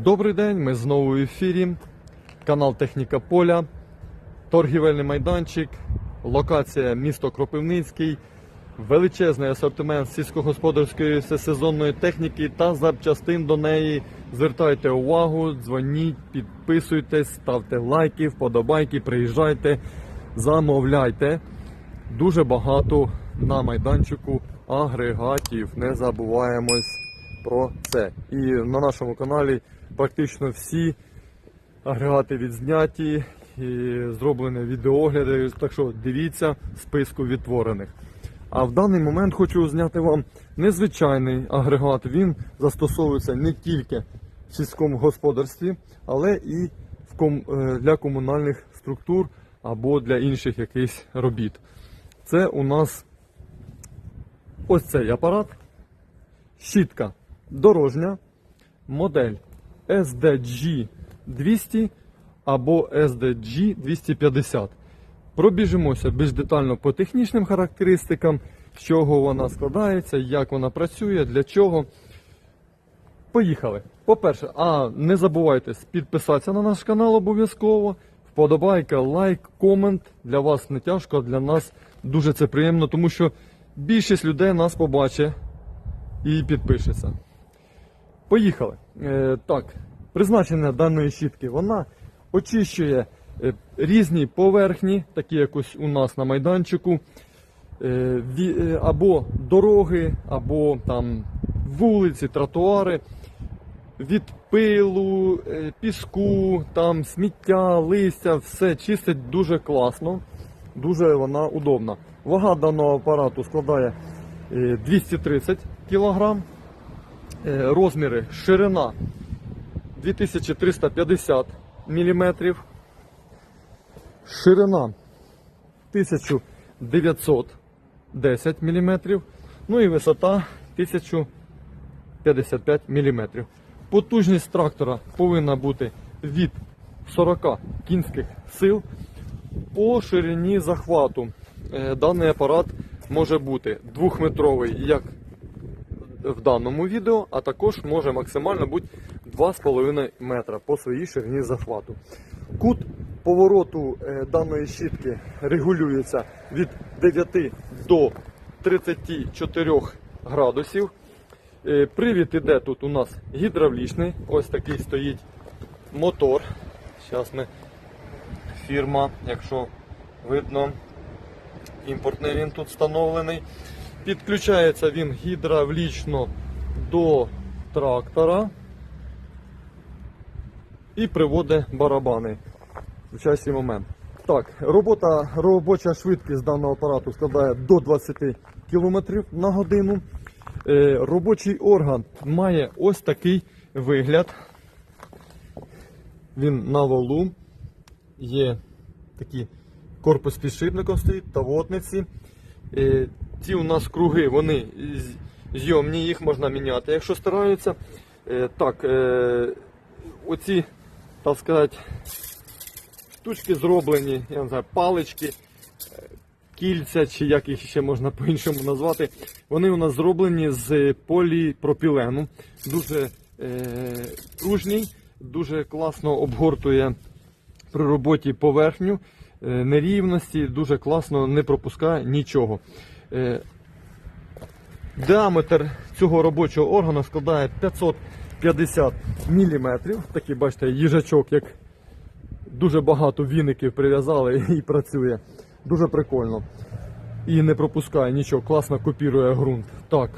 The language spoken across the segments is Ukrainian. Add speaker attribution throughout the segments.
Speaker 1: Добрий день, ми знову в ефірі. Канал Техніка Поля, торгівельний майданчик, локація місто Кропивницький, величезний асортимент сільськогосподарської всесезонної техніки та запчастин до неї. Звертайте увагу, дзвоніть, підписуйтесь, ставте лайки, вподобайки, приїжджайте, замовляйте. Дуже багато на майданчику агрегатів. Не забуваємось про це. І на нашому каналі практично всі агрегати відзняті, і зроблені відеогляди. Так що дивіться списку відтворених. А в даний момент хочу зняти вам незвичайний агрегат. Він застосовується не тільки в сільському господарстві, але і е, для комунальних структур або для інших якихось робіт. Це у нас ось цей апарат. Щітка дорожня, модель SDG 200 або SDG 250. Пробіжимося більш детально по технічним характеристикам, з чого вона складається, як вона працює, для чого. Поїхали. По-перше, а не забувайте підписатися на наш канал обов'язково. Вподобайка, лайк, комент. Для вас не тяжко, а для нас дуже це приємно, тому що більшість людей нас побачить і підпишеться. Поїхали. Е, так, призначення даної щітки вона очищує е, різні поверхні, такі як у нас на майданчику, е, або дороги, або там вулиці, тротуари. Від пилу, піску, там сміття, листя, все чистить дуже класно, дуже вона удобна. Вага даного апарату складає е, 230 кг, розміри ширина 2350 мм, ширина 1910 мм, ну і висота 1055 мм. Потужність трактора повинна бути від 40 кінських сил. По ширині захвату е, даний апарат може бути двохметровий, як в даному відео, а також може максимально бути 2,5 метра по своїй ширині захвату. Кут повороту е, даної щітки регулюється від 9 до 34 градусів. Е, Привід іде тут у нас гідравлічний. Ось такий стоїть мотор. Зараз ми фірма, якщо видно, імпортний він тут встановлений. Підключається він гідравлічно до трактора і приводить барабани в часі момент. Так, робота, робоча швидкість даного апарату складає до 20 км на годину. Е, робочий орган має ось такий вигляд. Він на валу. Є такі корпус підшипником стоїть, тавотниці. Е, ці у нас круги, вони зйомні, їх можна міняти, якщо стараються. Е, так, е, оці, так сказати, штучки зроблені, я не знаю, палички, е, кільця, чи як їх ще можна по-іншому назвати. Вони у нас зроблені з поліпропілену. Дуже е, пружній, дуже класно обгортує при роботі поверхню, е, нерівності, дуже класно не пропускає нічого. Е, Діаметр цього робочого органу складає 550 мм. Такий, бачите, їжачок, як дуже багато віників прив'язали і працює. Дуже прикольно. І не пропускає нічого, класно копірує ґрунт. Так.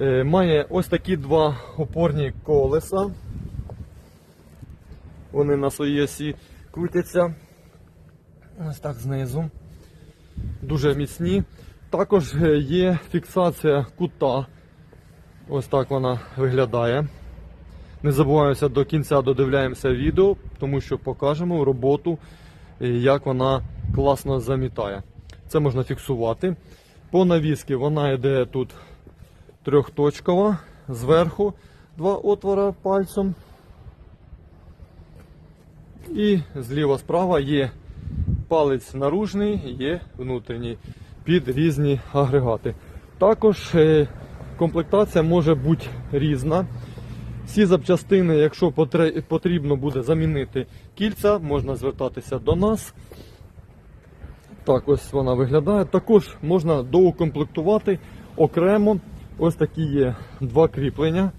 Speaker 1: Е, має ось такі два опорні колеса. Вони на своїй осі крутяться. Ось так знизу. Дуже міцні. Також е, є фіксація кута. Ось так вона виглядає. Не забуваємося до кінця додивляємося відео, тому що покажемо роботу, е, як вона класно замітає. Це можна фіксувати. По навіски вона йде тут трьохточкова, зверху два отвора пальцем. І зліва справа є палець наружний, є внутрішній під різні агрегати. Також е, комплектація може бути різна. Всі запчастини, якщо потрібно буде замінити кільця, можна звертатися до нас. Так, ось вона виглядає. Також можна доукомплектувати окремо. Ось такі є два кріплення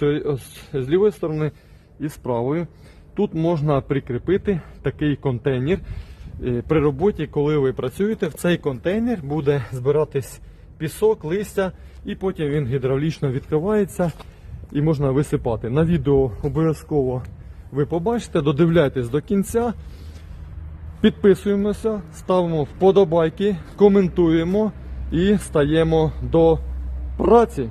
Speaker 1: з, лівої сторони і з правої. Тут можна прикріпити такий контейнер. Е, При роботі, коли ви працюєте, в цей контейнер буде збиратись пісок, листя, і потім він гідравлічно відкривається і можна висипати. На відео обов'язково ви побачите, додивляйтесь до кінця. Підписуємося, ставимо вподобайки, коментуємо і стаємо до праці.